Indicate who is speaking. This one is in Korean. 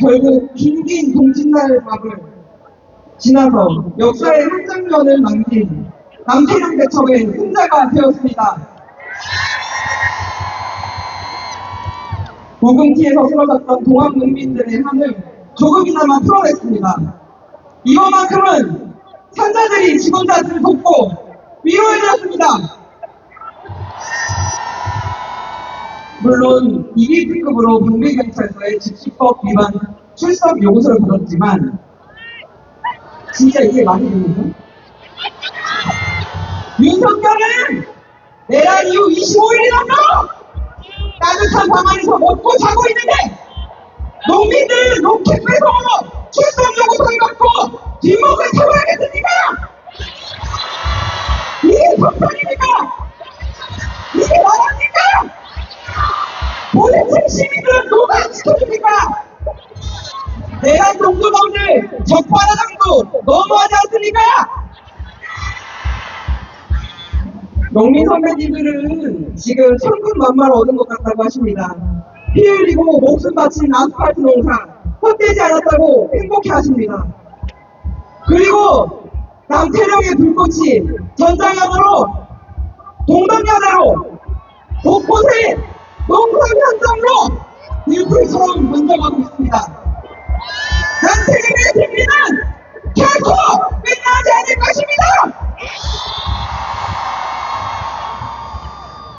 Speaker 1: 결국 긴긴 동짓날 밤을 지나서 역사의 한 장면을 남긴 남태령 대첩의 승자가 되었습니다. 무궁티에서 쓰러졌던 동학 농민들의 한을 조금이나마 풀어냈습니다. 이번만큼은 산자들이 지원자들을 돕고 위로해주었습니다. 물론 2기특급으로 방배경찰서의 집시법 위반 출석 요구서를 받았지만 진짜 이게 말이 됩니까? 윤석열은 내란 이후 25일이 넘어 따뜻한 방 안에서 먹고 자고 있는데 농민들 로켓 배송으로 출석 요구서를 받고 뒷목을 태워야겠습니까? 이게 정상입니까? 지켜줍니까? 내란 동료범들 적반하장도 너무하지 않습니까? 농민 선배님들은 지금 천군만마를 얻은 것 같다고 하십니다. 피 흘리고 목숨 바친 아스팔트 농사 헛되지 않았다고 행복해 하십니다. 그리고 남태령의 불꽃이 전장현으로 동덕여대로 곳곳에 농사 우리 소원 번져가고 있습니다. 전 세계의 재미는